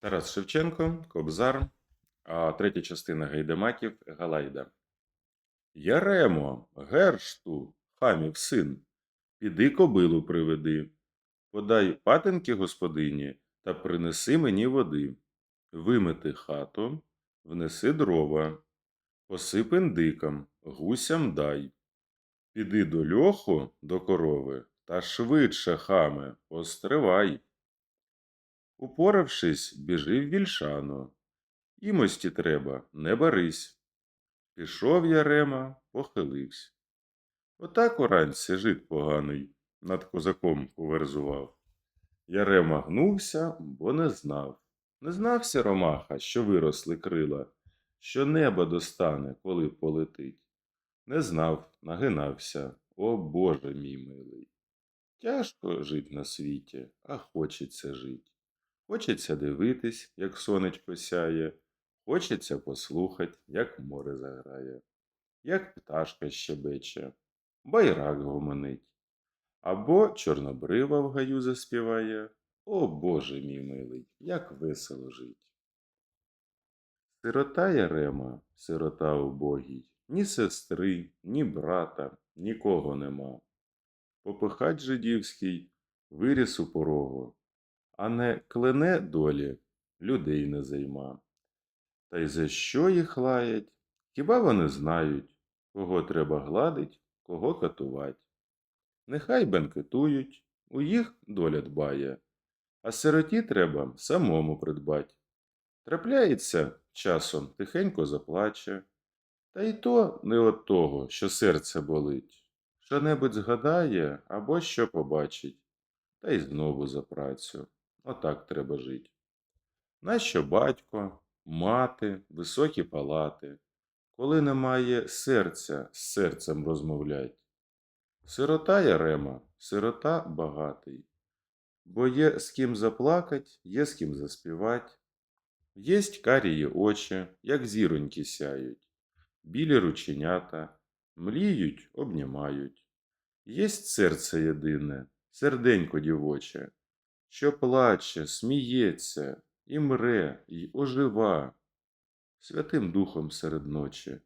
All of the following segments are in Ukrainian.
Тарас Шевченко, Кобзар, а третя частина Гайдамаків Галайда. Яремо, гершту, хамів син, піди кобилу приведи, подай патинки господині та принеси мені води. Вимити хату, внеси дрова, посип індикам, гусям дай. Піди до льоху, до корови, та швидше, хаме, постривай. Упоравшись, біжи в вільшану. Імості треба, не барись. Пішов Ярема, похилився. Отак уранці жит поганий над козаком поверзував. Ярема гнувся, бо не знав. Не знався Ромаха, що виросли крила, що небо достане, коли полетить. Не знав, нагинався, о Боже мій милий. Тяжко жить на світі, а хочеться жить. Хочеться дивитись, як сонечко сяє, хочеться послухать, як море заграє, як пташка щебече, байрак гомонить, або чорнобрива в гаю заспіває. О Боже мій милий, як весело жить. Сирота Ярема, сирота убогій, ні сестри, ні брата, нікого нема. Попихать жидівський виріс у порогу, а не клене долі, людей не займа. Та й за що їх лаять? Хіба вони знають, кого треба гладить, кого катувать? Нехай бенкетують, у їх доля дбає, а сироті треба самому придбать. Трапляється, часом тихенько заплаче, та й то не от того, що серце болить, що-небудь згадає або що побачить, та й знову за працю. Отак треба жить. Нащо батько, мати, високі палати, коли немає серця з серцем розмовлять? Сирота Ярема, сирота багатий, бо є з ким заплакать, є з ким заспівать. Єсть карії очі, як зіроньки сяють, білі рученята, мліють, обнімають. Єсть серце єдине, серденько дівоче, що плаче, сміється, і мре, й ожива. Святим Духом серед ночі,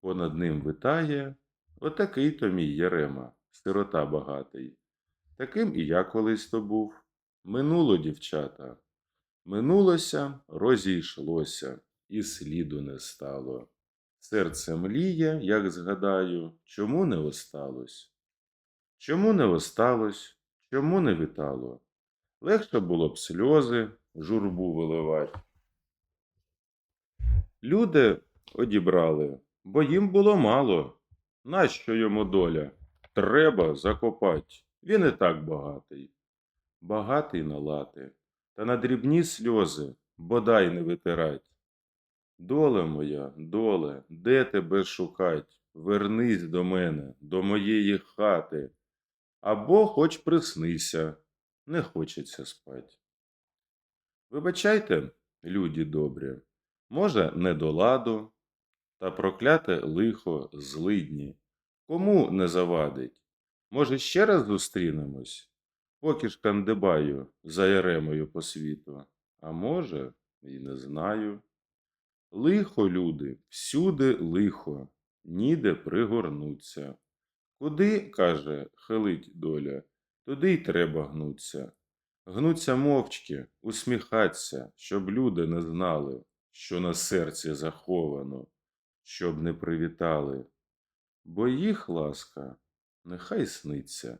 понад ним витає, отакий то мій Ярема, сирота багатий. Таким і я колись то був. Минуло, дівчата. Минулося, розійшлося, і сліду не стало. Серце мліє, як згадаю, чому не осталось? Чому не осталось, чому не вітало? Легше було б сльози, журбу виливать. Люди одібрали, бо їм було мало. Нащо йому доля? Треба закопать. Він і так багатий. Багатий на лати, та на дрібні сльози бодай не витирать. Доле моя, доле, де тебе шукать? Вернись до мене, до моєї хати. Або хоч приснися, не хочеться спать. Вибачайте, люди добрі, може, не до ладу, та прокляте лихо злидні. Кому не завадить? Може, ще раз зустрінемось, поки ж кандибаю за Яремою по світу, а може, і не знаю. Лихо, люди, всюди лихо, ніде пригорнуться. Куди, каже, хилить доля, туди й треба гнуться. Гнуться мовчки, усміхаться, щоб люди не знали, що на серці заховано, щоб не привітали. Бо їх ласка нехай сниться,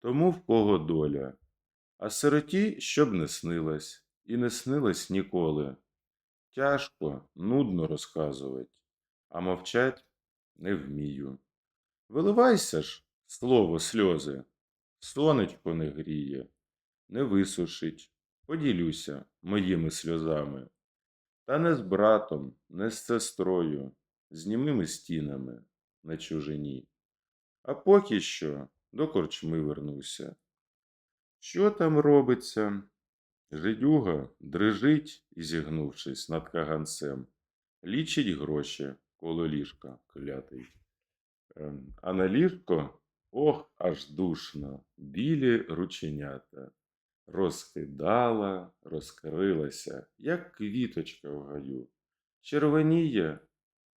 тому в кого доля, а сироті щоб не снилась, і не снилась ніколи. Тяжко, нудно розказувати, а мовчать не вмію. Виливайся ж, слово, сльози, сонечко не гріє, не висушить, поділюся моїми сльозами. Та не з братом, не з сестрою, з німими стінами на чужині. А поки що до корчми вернуся. Що там робиться? Жидюга дрижить, зігнувшись над каганцем, лічить гроші коло ліжка клятий. Ем, А на ліжко, ох, аж душно, білі рученята. розкидала, розкрилася, як квіточка в гаю. Червоніє,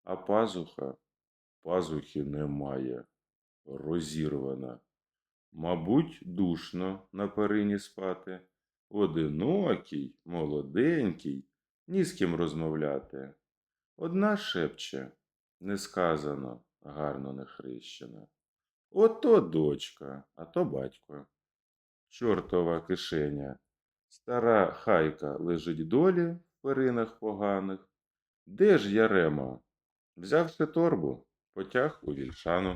а пазуха, пазухи немає, розірвана. Мабуть, душно на перині спати, одинокий, молоденький, ні з ким розмовляти. Одна шепче, несказано, гарно не хрещена. Ото дочка, а то батько. Чортова кишеня. Стара хайка лежить долі в перинах поганих. Де ж Ярема? Взявши торбу, потяг у вільшану.